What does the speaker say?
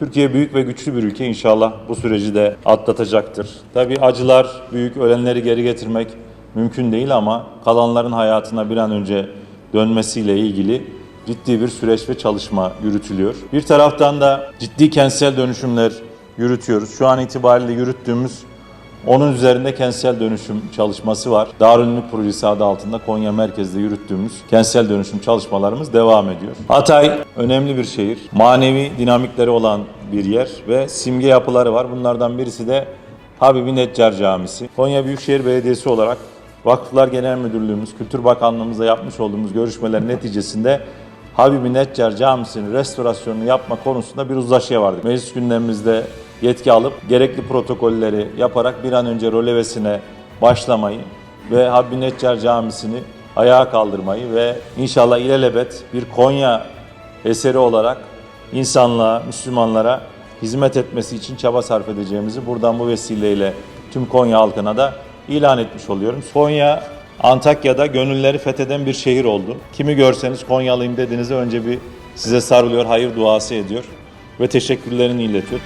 Türkiye büyük ve güçlü bir ülke inşallah bu süreci de atlatacaktır. Tabii acılar büyük, ölenleri geri getirmek mümkün değil ama kalanların hayatına bir an önce dönmesiyle ilgili ciddi bir süreç ve çalışma yürütülüyor. Bir taraftan da ciddi kentsel dönüşümler yürütüyoruz. Şu an itibariyle yürüttüğümüz onun üzerinde kentsel dönüşüm çalışması var. Darülmülk Projesi adı altında Konya merkezde yürüttüğümüz kentsel dönüşüm çalışmalarımız devam ediyor. Hatay önemli bir şehir. Manevi dinamikleri olan bir yer ve simge yapıları var. Bunlardan birisi de Habibi Neccar Camisi. Konya Büyükşehir Belediyesi olarak Vakıflar Genel Müdürlüğümüz, Kültür Bakanlığımızla yapmış olduğumuz görüşmelerin neticesinde Habibi Neccar Camisi'nin restorasyonunu yapma konusunda bir uzlaşıya vardık. Meclis gündemimizde yetki alıp gerekli protokolleri yaparak bir an önce rolevesine başlamayı ve Habibi Neccar Camisi'ni ayağa kaldırmayı ve inşallah ilelebet bir Konya eseri olarak insanlığa, Müslümanlara hizmet etmesi için çaba sarf edeceğimizi buradan bu vesileyle tüm Konya halkına da ilan etmiş oluyorum. Konya Antakya'da gönülleri fetheden bir şehir oldu. Kimi görseniz Konyalıyım dediğinizde önce bir size sarılıyor, hayır duası ediyor ve teşekkürlerini iletiyor.